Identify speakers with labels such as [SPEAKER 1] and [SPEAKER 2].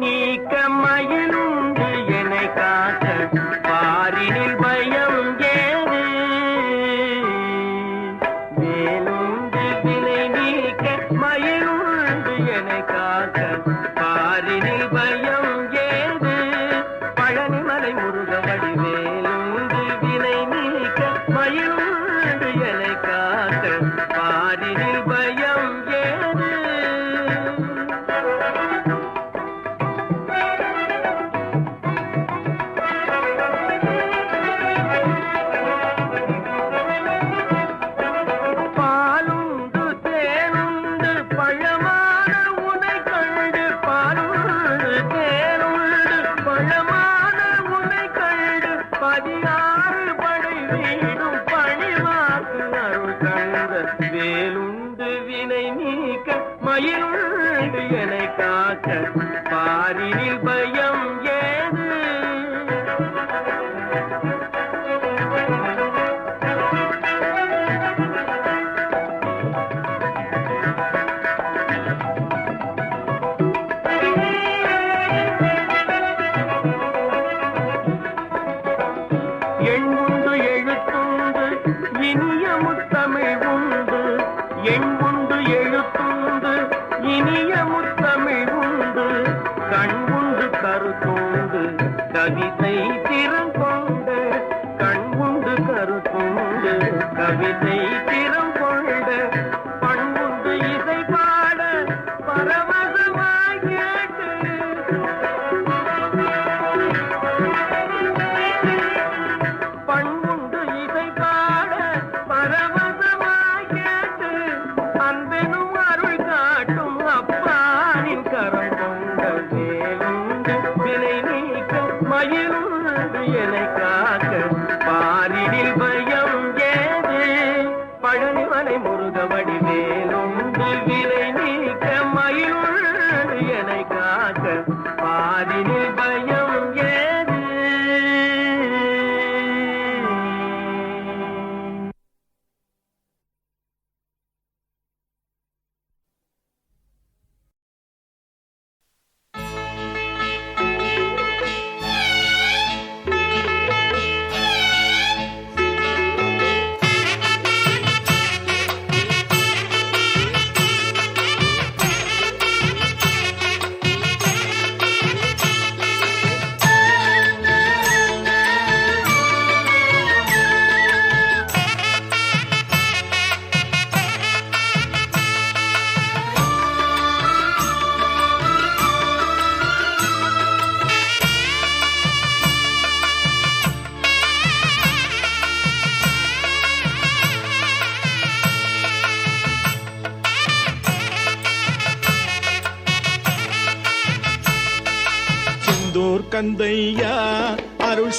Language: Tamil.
[SPEAKER 1] நீக்க மயனுண்டு என்னை காக்க. பாரினில் பயம் ஏது? வேலுண்டு வினை நீக்க மயனுண்டு என்னை காக்க. பாரினில் பயம் ஏது? பழனிமலை முருக வடிவேலுண்டு வினை நீக்க பதினாறு பணிவாக்கு அருள் தந்த வேலுண்டு வினை நீக்க மயிலுண்டு என காக்க பாரினில் பயம் ஏது? எண்ணுண்டு எழுத்துண்டு இனிய முத்தமிழ் உண்டு. கண் உண்டு கருத்துண்டு கவிதை திறம் கொண்டு. கண் உண்டு கருத்துண்டு கவிதை திறம் கொண்டு. வினை நீக்க மயிலுண்டு என காக்க. பாரிடில் பயம் ஏது? பழனிமலை முருகவடி வேலுண்டு வினை நீக்க மயிலுண்டு என காக்க. பாரிடில் பயம்
[SPEAKER 2] செந்தூர் கந்தையா? அருள்